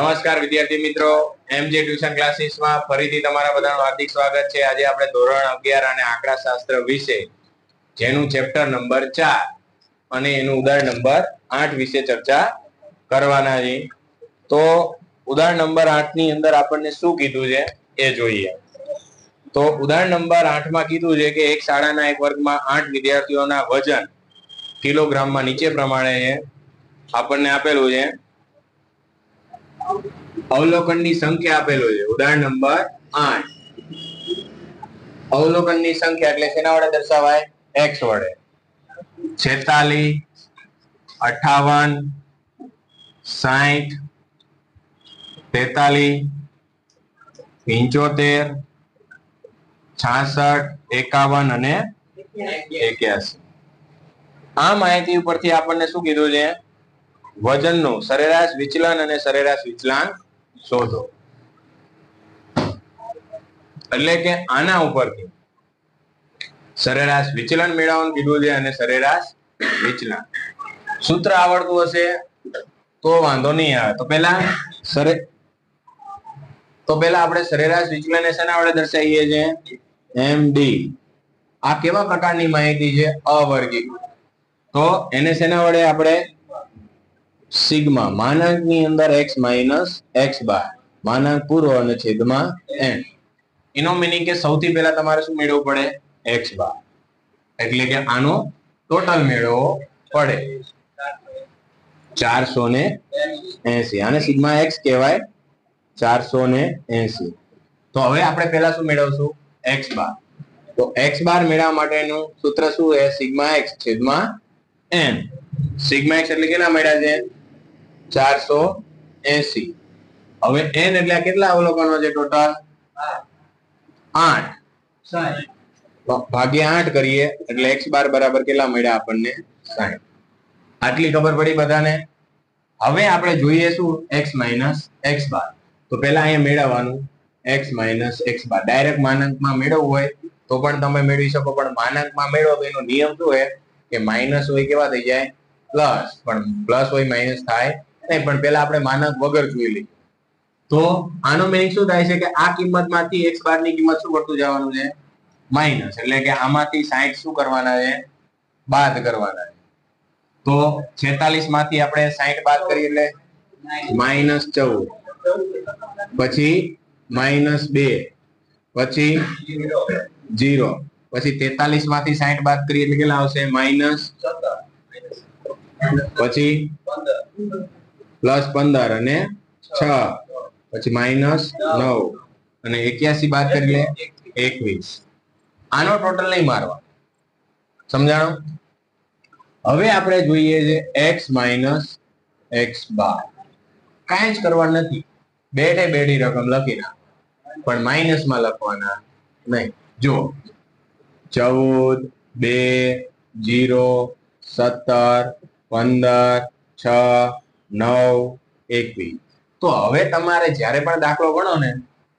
નમસ્કાર વિદ્યાર્થી મિત્રો. એમજે ટ્યુશન ક્લાસીસમાં ફરીથી તમારા બધાનું હાર્દિક સ્વાગત છે. આજે આપણે ધોરણ અગિયાર અને આંકડા શાસ્ત્ર વિશે, જેનું ચેપ્ટર નંબર ચાર અને એનું ઉદાહરણ નંબર આઠ વિશે ચર્ચા કરવાના છે. તો ઉદાહરણ નંબર આઠની અંદર આપણને શું કીધું છે એ જોઈએ. તો ઉદાહરણ નંબર આઠમાં કીધું છે કે એક શાળાના એક વર્ગમાં આઠ વિદ્યાર્થીઓના વજન કિલોગ્રામમાં નીચે પ્રમાણે આપણને આપેલું છે અવલોકનની સંખ્યા આપેલું છે. ઉદાહરણ નંબર આઠ. અવલોકનની સંખ્યા એટલે શેના વડે દર્શાવાય? એક્સ વડે. છેતાલીસ, અઠાવન સાઠ તેતાલીસ, પંચોતેર, છાસઠ, એકાવન અને એક્યાસી. આ માહિતી ઉપરથી આપણને શું કીધું છે? વજનનું સરેરાશ વિચલન અને સરેરાશ વિચલાંક શોધો. એટલે કે આના ઉપરથી સરેરાશ વિચલન મેળવવાનું કીધું છે અને સરેરાશ વિચલન. સૂત્ર આવડતું હશે તો વાંધો નહીં આવે. તો પેલા સરે તો પેલા આપણે સરેરાશ વિચલન શેના વડે દર્શાવીએ છીએ. M D. આ કેવા પ્રકારની માહિતી છે? અવર્ગીકૃત તો એને શેના વડે આપણે સિગ્મા માનાંકની અંદર x માઇનસ એક્સ બાર. માનાંક પૂરો અને છેદમાં n. એનો મિનિંગ કે સૌથી પહેલા તમારે શું મેળવવું પડે? x બાર. એટલે કે આનો ટોટલ મેળવવો પડે. ચારસો ને એસી. આને સિગ્મા એક્સ કહેવાય ચારસો ને એસી. તો હવે આપણે પહેલા શું મેળવશું? X bar. તો એક્સ બાર મેળવવા માટેનું સૂત્ર શું છે? સિગ્મા એક્સ છેદમાં એન સિગ્મા એક્સ એટલે કેટલા મળ્યા છે? ચારસો એસી. હવે એન એટલે કેટલા અવલોકનો છે ટોટલ આઠ. ભાગ્યા આઠ કરીએ એટલે એક્સ બાર બરાબર કેટલા મળ્યા આપણને? સાઠ. આટલી ખબર પડી બધાને? હવે આપણે જોઈએ શું? X minus x bar. તો પહેલા અહીંયા મેળવવાનું. X minus x bar. Direct માનાંકમાં મેળવવું હોય તો પણ તમે મેળવી શકો પણ માનાંકમાં મેળવો તો એનો નિયમ શું છે? કે માઇનસ હોય કેવા થઈ જાય? પ્લસ પણ પ્લસ હોય માઇનસ થાય નહીં, પણ પહેલા આપણે માનક વગર જોઈ લઈએ. તો આનો મેં શું થાય છે કે આ કિંમતમાંથી એક્સ બારની કિંમત શું કરતું જવાનું છે? માઇનસ એટલે કે આમાંથી સાઈઠ શું કરવાના છે? બાદ કરવાના છે. તો છેતાલીસમાંથી આપણે સાઈઠ બાદ કરીએ એટલે માઇનસ ચૌદ. પછી માઇનસ બે. પછી જીરો પછી તેતાલીસમાંથી સાઈઠ બાદ કરીએ એટલે કેટલા આવશે? માઇનસ પછી પ્લસ પંદર અને છ. પછી માઇનસ નવ. અને એક્યાસી બાદ કરીએ એકવીસ. આનો ટોટલ નહીં મારવા સમજાણો? હવે આપણે જોઈએ છે એક્સ માઇનસ એક્સ બાર. કાંઈ જ કરવાનું નથી. બેઠે બેઠી રકમ લખી નાખ પણ માઇનસમાં લખવાના નહીં. જો ચૌદ, બે, જીરો, સત્તર, પંદર, છ નવ એકવીસ તો હવે તમારે જ્યારે પણ દાખલો ગણો ને,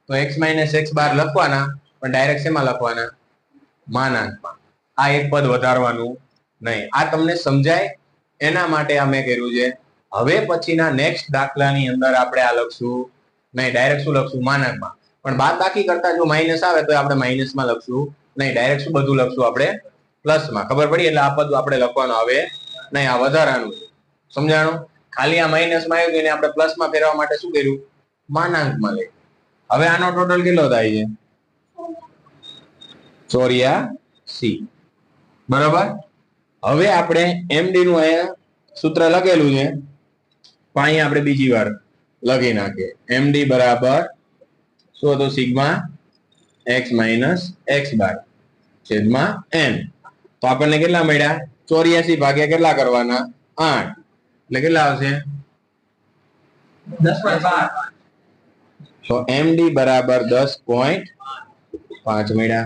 તો એક્સ માઇનસ એક્સ બાર લખવાના, પણ ડાયરેક્ટ શેમાં લખવાના? માનાંકમાં. આ એક પદ વધારવાનું નહીં. આ તમને સમજાય? એના માટે આ મેં કર્યું છે. હવે પછીના નેક્સ્ટ દાખલાની અંદર આપણે આ લખશું. નહીં ડાયરેક્ટ શું લખશું? માનાંકમાં. પણ બાદ બાકી કરતા જો માઇનસ આવે, તો આપણે માઇનસમાં લખશું. નહીં ડાયરેક્ટ શું બધું લખશું આપણે? પ્લસમાં ખબર પડી? એટલે આ પદ આપણે લખવાનું આવે નહીં. આ વધારાનું સમજાણું? ખાલી આ માઇનસમાં આવ્યું એને આપણે પ્લસમાં ફેરવા માટે શું કર્યું? માનાંકમાં લઈ હવે આનો ટોટલ કેટલો થાય છે? ચોર્યાસી બરાબર? હવે આપણે એમડી નું અહીંયા સૂત્ર લખેલું છે. પણ અહીંયા આપણે બીજી વાર લખી નાખીએ. એમડી બરાબર શું હતું? Sigma x minus x bar છેદમાં એન તો આપણને કેટલા મળ્યા? ચોર્યાસી ભાગ્યા કેટલા કરવાના? આઠ. એટલે કેટલા આવશે? તો એમડી બરાબર દસ પોઈન્ટ પાંચ મળ્યા.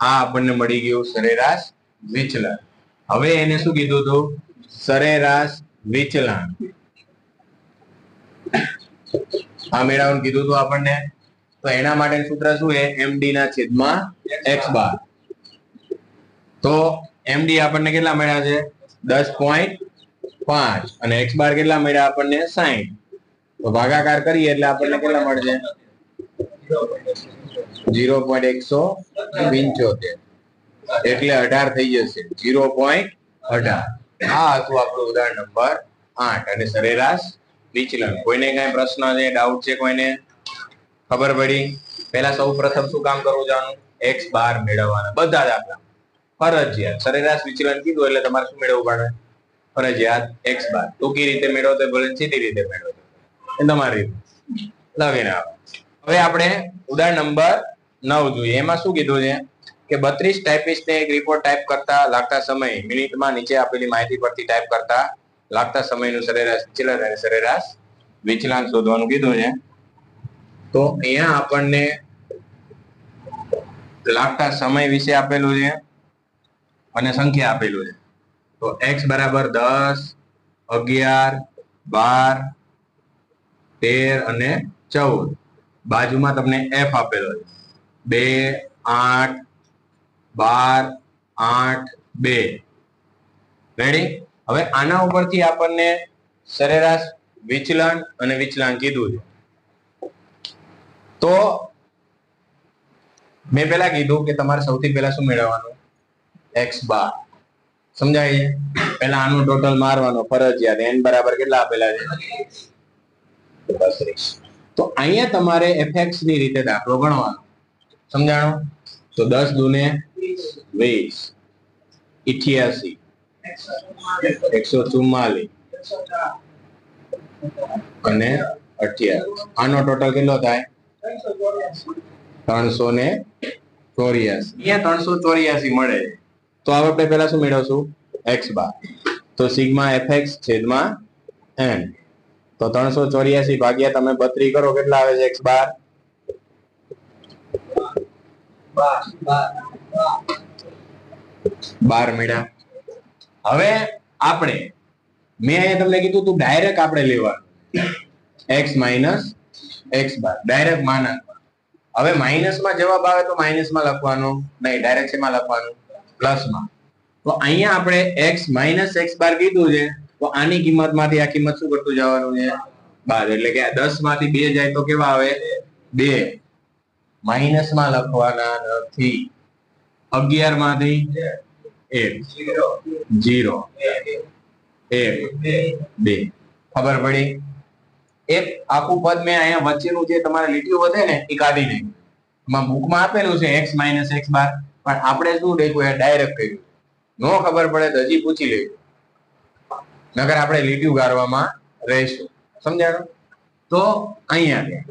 આ આપણને મળી ગયું સરેરાશ વિચલન. હવે એને શું કીધું હતું સરેરાશ વિચલન. આ મેળવવાનું કીધું હતું આપણને. તો એના માટે સૂત્ર શું છે? એમડી ના છેદમાં એક્સ બાર. તો એમડી આપણને કેટલા મળ્યા છે? દસ પોઈન્ટ પાંચ અને એક્સ બાર કેટલા મળ્યા આપણને સાઈઠ. તો ભાગાકાર કરીએ એટલે આપણને કેટલા મળશે? જીરો પોઈન્ટ એકસો પંચોતેર. એટલે અઢાર થઈ જશે. જીરો પોઈન્ટ અઢાર. આ હતું આપણું ઉદાહરણ નંબર આઠ. અને સરેરાશ વિચલન કોઈને કઈ પ્રશ્ન છે ડાઉટ છે કોઈને? ખબર પડી? પહેલા સૌ પ્રથમ શું કામ કરવું જાણું એક્સ બાર મેળવવાના. બધા જ આપણા ફરજિયાત. સરેરાશ વિચલન કીધું એટલે તમારે શું મેળવવું પડે? ફરજિયાત એક્સ બાર. ટૂંકી રીતે મેળવો તો ભલે સીધી રીતે મેળવો. એ તમારી રીતે. લખીને હવે આપણે ઉદાહરણ નંબર નવ જોઈએ. એમાં શું કીધું છે? કે બત્રીસ ટાઈપિસ્ટને એક રિપોર્ટ ટાઈપ કરતા લાગતા સમય. મિનિટમાં નીચે આપેલી માહિતી પરથી ટાઈપ કરતા લાગતા સમયનું સરેરાશ વિચલન અને સરેરાશ વિચલાન શોધવાનું કીધું છે. તો અહીંયા આપણને લાગતા સમય વિશે આપેલું છે અને સંખ્યા આપેલું છે. તો એક્સ બરાબર દસ, અગિયાર, બાર, તેર અને ચૌદ. બાજુમાં તમને એફ આપેલો છે. બે, આઠ, બાર, આઠ, બે. રેડી હવે આના ઉપરથી આપણને સરેરાશ વિચલન અને વિચલન કીધું છે. તો મેં પેલા કીધું કે તમારે સૌથી પહેલા શું મેળવવાનું? X bar. સમજાય છે? પહેલા આનું ટોટલ મારવાનો ફરજિયાત. એન બરાબર કેટલા આપેલા છે? તો અહીંયા તમારે એફએક્સની રીતે દાખલો ગણવાનો. સમજાણો? તો દસ દુને વીસ. ઇઠ્યાસી. એકસો ચુમ્માલીસ. અને અઠ્યાવીસ આનો ટોટલ કેટલો થાય? ત્રણસો ને ચોર્યાસી. અહીંયા ત્રણસો ચોર્યાસી મળે છે. તો આપણે પહેલા શું મેળવશું? X bar. તો સિગ્મા એફ એક્સ છેદમાં એન તો ત્રણસો ચોર્યાસી ભાગ્યા તમે બત્રી કરો, કેટલા આવે છે એક્સ બાર? બાર મેળા. હવે આપણે, મેં અહીંયા તમને કીધું તું ડાયરેક્ટ આપણે લેવાનું. X minus x bar. Direct માના હવે માઇનસમાં જવાબ આવે તો માઇનસમાં લખવાનું. નહીં ડાયરેક્ટ એમાં લખવાનું? પ્લસમાં તો અહીંયા આપણે એક્સ માઇનસ એક્સ બાર કીધું છે, તો આની કિંમતમાંથી આ કિંમત શું કરતું જવાનું છે? બાર. એટલે કે દસમાંથી બે જાય તો કેવા આવે? બે. માઇનસમાં લખવાના નથી. અગિયારમાંથી એક જીરો એક. બે. ખબર પડી? એક આખું પદ મેં અહીંયા વચ્ચેનું જે તમારે લીટીઓ વધે ને, એ કાઢી નાખ્યું. એમાં બુકમાં આપેલું છે એક્સ માઇનસ એક્સ બાર પણ આપણે શું લખ્યું એ ડાયરેક્ટ કહ્યું. નો ખબર પડે તો હજી પૂછી લેજો. નગર આપણે લીટીઓ ગાળવામાં રહેશું. સમજાણો? તો અહીંયા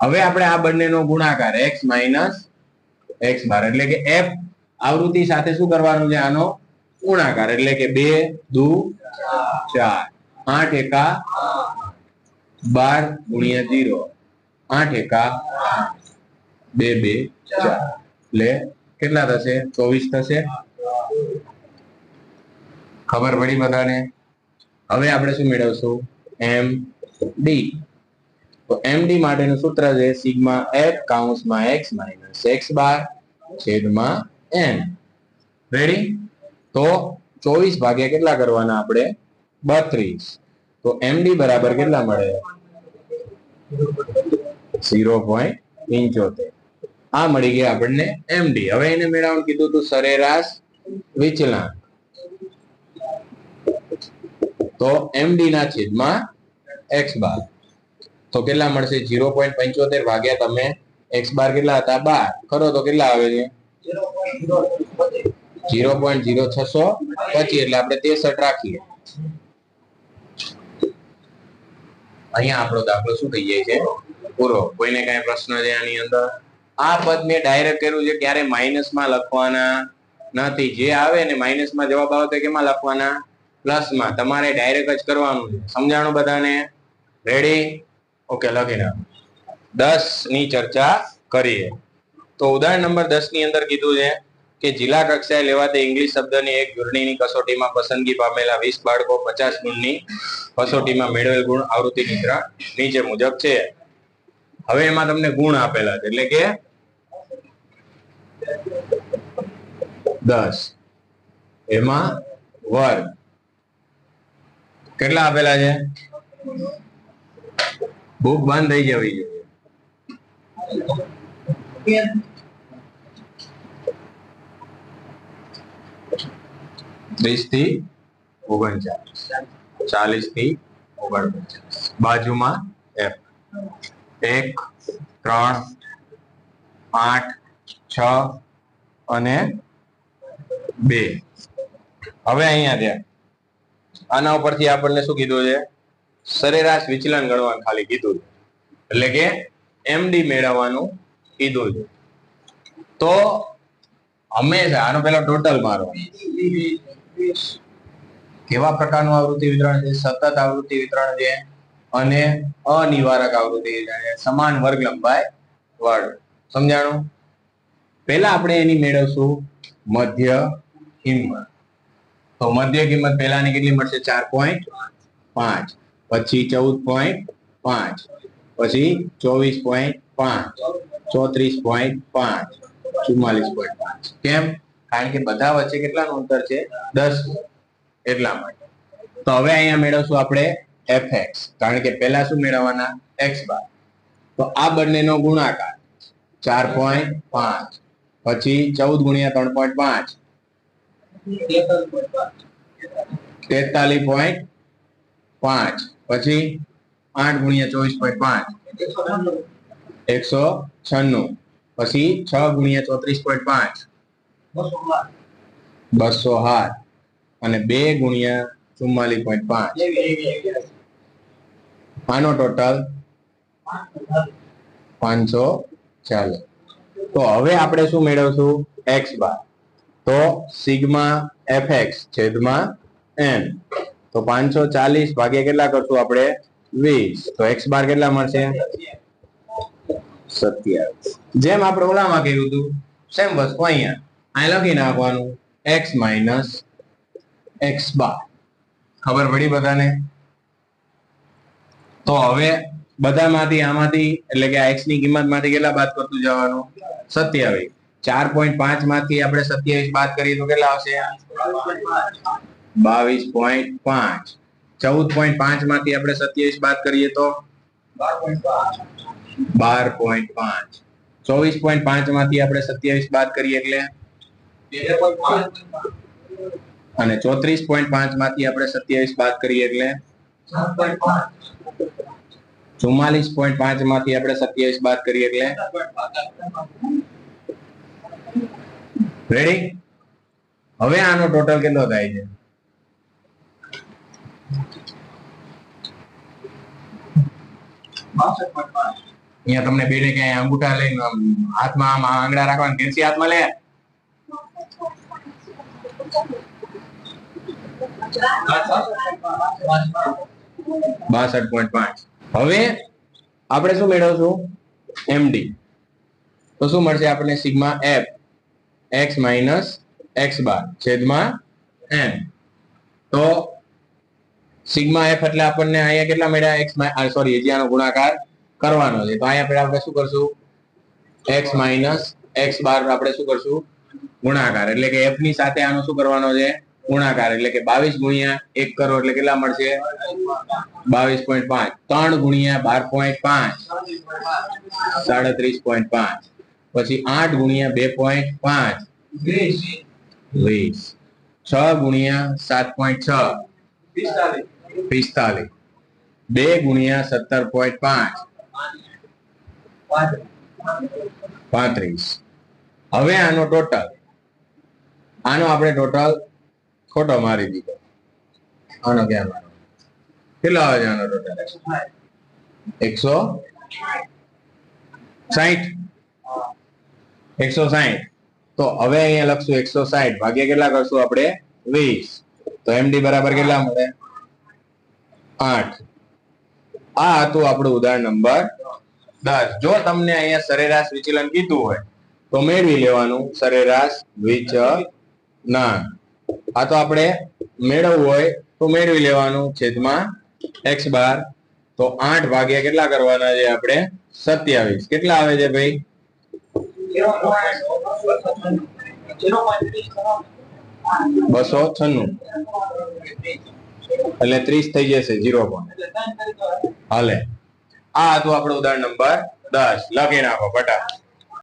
હવે આપણે આ બંનેનો ગુણાકાર એક્સ માઇનસ એક્સ બાર એટલે કે એફ આવૃત્તિ સાથે શું કરવાનું છે આનો? ગુણાકાર એટલે કે બે, દુ, ચાર. આઠ એકા બાર ગુણ્યા જીરો આઠ એકા બે બે, ચાર. એટલે કેટલા થશે? ચોવીસ થશે? ખબર પડી બધાને? હવે આપણે શું મેળવશું? M D. તો એમ ડી માટેનું સૂત્ર છે સિગ્મા એફ કાઉન્સમાં એક્સ માઇનસ એક્સ બાર છેદમાં એમ રેડી તો ચોવીસ ભાગ્યા કેટલા કરવાના આપણે? બત્રીસ. તો એમડી બરાબર કેટલા મળે? ઝીરો પોઈન્ટ પંચોતેર. આ મળી ગયા આપણને એમડી હવે એને મેળવવાનું કીધું હતું સરેરાશ વિચલાંક તો એમડી ના છેદમાં એક્સ બાર. તો કેટલા મળશે? ઝીરો પોઈન્ટ પંચોતેર ભાગ્યા તમે એક્સ બાર કેટલા હતા? બાર. ખરો તો કેટલા આવે છે? ઝીરો પોઈન્ટ ઝીરો છસો પચીસ. એટલે આપણે તેસઠ રાખીએ. અહીંયા આપણો દાખલો શું થઈ જાય છે? પૂરો. કોઈને કઈ પ્રશ્ન છે આની અંદર? આ પદ મેં ડાયરેક્ટ કર્યું છે ક્યારે? માઇનસમાં લખવાના નથી. જે આવે ને માઇનસમાં જવાબ આવે તો કેમાં લખવાના? પ્લસમાં. તમારે ડાયરેક્ટ જ કરવાનું છે. સમજાણું બધાને? રેડી ઓકે લખી નાખો. દસની ચર્ચા કરીએ. તો ઉદાહરણ નંબર દસની અંદર કીધું છે કે જિલ્લા કક્ષાએ લેવાતી ઇંગ્લિશ શબ્દની એક જોડણીની કસોટીમાં પસંદગી પામેલા વીસ બાળકો પચાસ ગુણની કસોટીમાં મેળવેલ ગુણ આવૃત્તિ નિદ્રા નીચે મુજબ છે. હવે એમાં તમને ગુણ આપેલા છે. એટલે કે દસ. એમાં વર્ગ કેટલા આપેલા છે? ભૂખ બંધ થઈ જવી જોઈએ ત્રીસથી ઓગણચાલીસ. ચાલીસથી ઓગણપચાસ. બાજુમાં એફ એક, ત્રણ, આઠ છ અને બે. હવે અહીંયા ત્યાં આના ઉપરથી આપણને શું કીધું છે? સરેરાશ વિચલન ગણવાનું ખાલી કીધું છે. એટલે કે એમડી મેળવવાનું કીધું છે. તો હંમેશા આનો પેલો ટોટલ મારો. કેવા પ્રકારનું આવૃત્તિ વિતરણ છે? સતત આવૃત્તિ વિતરણ છે અને અનિવારક આવૃત્તિ વિતરણ સમાન વર્ગ લંબાઈ વર્ગ. સમજાણું? પહેલા આપણે એની મેળવશું મધ્ય કિંમત. તો મધ્ય કિંમત પહેલાની કેટલી મળશે? ચાર પોઈન્ટ પાંચ. પછી ચૌદ પોઈન્ટ પાંચ. પછી ચોવીસ પોઈન્ટ પાંચ. ચોત્રીસ પોઈન્ટ પાંચ. ચુમ્માલીસ પોઈન્ટ પાંચ. કેમ? કારણ કે બધા વચ્ચે કેટલાનું અંતર છે? દસ. એટલા માટે. તો હવે અહીંયા મેળવશું આપણે એફ એક્સ કારણ કે પહેલા શું મેળવવાના? X bar. તો આ બંનેનો ગુણાકાર ચાર પોઈન્ટ પાંચ. પછી ચૌદ ગુણ્યા ત્રણ પોઈન્ટ પાંચ. તેતાલીસ પોઈન્ટ પાંચ. પછી આઠ ગુણ્યા ચોવીસ પોઈન્ટ પાંચ. એકસો છન્નું. પછી છ ગુણ્યા ચોત્રીસ પોઈન્ટ પાંચ. બસો હાથ. અને બે ગુણ્યા ચુમ્માલીસ પોઈન્ટ પાંચ. આનો ટોટલ પાંચસો ચાલીસ. તો હવે આપણે શું મેળવશું? X bar. તો સિગ્મા એફ એક્સ છેદમાં એન. તો પાંચસો ચાલીસ ભાગ્યા કેટલા કરશું આપણે? વીસ. તો એક્સ બાર કેટલા મળશે? સત્યાવીસ. જેમ આપણે ઓલામાં કર્યું હતું, સેમ વસ્તુ અહીંયા. અહીં લખી નાખવાનું, એક્સ માઇનસ એક્સ બાર. ખબર પડી બધાને? તો હવે બધામાંથી આમાંથી, એટલે કે એક્સની કિંમતમાંથી કેટલા બાદ કરતું જવાનું? સત્યાવીસ. ચાર પોઈન્ટ પાંચમાંથી આપણે સત્યાવીસ બાદ કરીએ તો કેટલા આવશે? બાવીસ પોઈન્ટ પાંચ. ચૌદ પોઈન્ટ પાંચમાંથી આપણે સત્યાવીસ બાદ કરીએ તો? બાર પોઈન્ટ પાંચ. ચોવીસ પોઈન્ટ પાંચમાંથી આપણે સત્યાવીસ બાદ કરીએ એટલે? અને ચોત્રીસ પોઈન્ટ પાંચમાંથી આપણે સત્યાવીસ બાદ કરીએ એટલે? ચુમ્માલીસ પોઈન્ટ પાંચમાંથી આપણે સત્યાવીસ બાદ કરીએ એટલે. રેડી હવે આનો ટોટલ કેટલો થાય છે? અહીંયા તમને બેને ક્યાંય અંગૂઠા લઈને હાથમાં આમ આંગળા રાખવાના, કેન્સી હાથમાં લે. બાસઠ પોઈન્ટ પાંચ. હવે આપણે શું મેળવશું? એમડી તો શું મળશે આપણને? Sigma f x minus x bar છેદમાં એમ તો સિગ્મા એફ એટલે આપણને અહીંયા કેટલા મળ્યા? એક્સ સોરી હજી આનો ગુણાકાર કરવાનો છે. તો અહીંયા આપણે શું કરશું? એક્સ માઇનસ એક્સ બાર આપણે શું કરશું? ગુણાકાર. એટલે કે એફની સાથે આનો શું કરવાનો છે? ગુણાકાર, એટલે કે બાવીસ ગુણ્યા એક કરોડ એટલે કેટલા મળશે? બાવીસ પોઈન્ટ પાંચ. ત્રણ ગુણ્યા બાર પોઈન્ટ પાંચ. સાડત્રીસ પોઈન્ટ પાંચ. પછી આઠ ગુણ્યા બે પોઈન્ટ પાંચ. વીસ. છ ગુણ્યા સાત પોઈન્ટ છ. પિસ્તાલીસ. બે ગુણ્યા સત્તર પોઈન્ટ પાંચ. પાંત્રીસ. હવે આનો ટોટલ. આનો આપણે ટોટલ ખોટો મારી દીધો. આનો ક્યાં મારો કેટલા આવે આનો ટોટલ એકસો સાહીઠ એકસો સાહીઠ તો હવે અહીંયા લખશું એકસો સાહીઠ ભાગ્યા કેટલા કરશું આપણે? વીસ. તો એમડી બરાબર કેટલા મળે? આઠ. આ હતું આપણું ઉદાહરણ નંબર દસ. જો તમને અહીંયા સરેરાશ વિચલન કીધું હોય, તો મેળવી લેવાનું સરેરાશ વિચલન. આ તો આપણે મેળવવું હોય તો મેળવી લેવાનું છેદમાં એક્સ બાર. તો આઠ ભાગ્યા કેટલા કરવાના છે આપણે? સત્યાવીસ. કેટલા આવે છે ભાઈ? બસો છન્નું. એટલે ત્રીસ થઈ જશે જીરો પોઈન્ટ હાલે. આ હતું આપણું ઉદાહરણ નંબર દસ. લખી નાખો, ફટાફટ.